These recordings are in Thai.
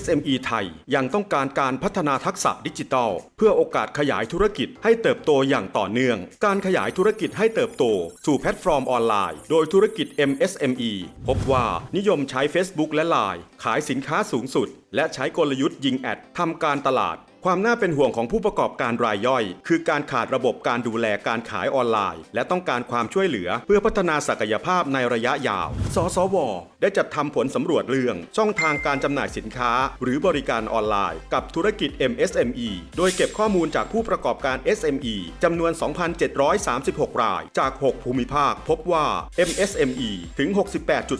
SME ไทยยังต้องการการพัฒนาทักษะดิจิทัล เพื่อโอกาสขยายธุรกิจให้เติบโตอย่างต่อเนื่อง การขยายธุรกิจให้เติบโต สู่แพลตฟอร์มออนไลน์ โดยธุรกิจ MSME พบว่านิยมใช้ Facebook และ Line ขายสินค้าสูงสุด และใช้กลยุทธ์ยิงแอดทำการตลาด ความน่าเป็นห่วงของผู้ประกอบการรายย่อย คือการขาดระบบการดูแลการขายออนไลน์ และต้องการความช่วยเหลือเพื่อพัฒนาศักยภาพในระยะยาว สสว ได้จัดทำผลสำรวจเรื่อง ช่องทางการจำหน่ายสินค้า หรือบริการออนไลน์ กับธุรกิจ MSME โดยเก็บข้อมูลจากผู้ประกอบการ SME จำนวน 2,736 ราย จาก 6 ภูมิภาค พบว่า MSME ถึง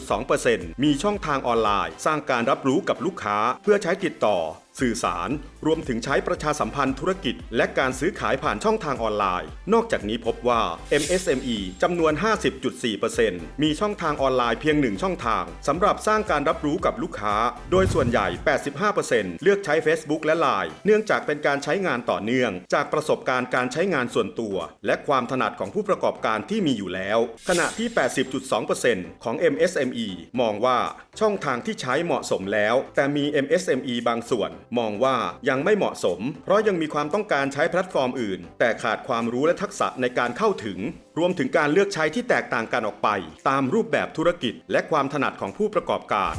68.2%มีช่องทางออนไลน์ สร้างการรับรู้กับลูกค้าเพื่อใช้ติดต่อ สื่อสาร รวมถึงใช้ประชาสัมพันธ์ธุรกิจ และการซื้อขายผ่านช่องทางออนไลน์ นอกจากนี้พบว่า MSME จำนวน 50.4%มีช่องทางออนไลน์เพียงหนึ่งช่องทางสำหรับสร้างการรับรู้กับลูกค้า โดยส่วนใหญ่ 85%เลือกใช้ Facebook และ Line เนื่องจากเป็นการใช้งานต่อเนื่อง จากประสบการณ์การใช้งานส่วนตัว และความถนัดของผู้ประกอบการที่มีอยู่แล้ว ขณะที่ 80.2%ของ MSME มองว่าช่องทางที่ใช้เหมาะสมแล้ว แต่มี MSME บางส่วนมองว่ายังไม่เหมาะสม เพราะยังมีความต้องการใช้แพลตฟอร์มอื่น แต่ขาดความรู้และทักษะในการเข้าถึง รวมถึงการเลือกใช้ที่แตกต่างกันออกไป ตามรูปแบบธุรกิจ และความถนัดของผู้ประกอบการ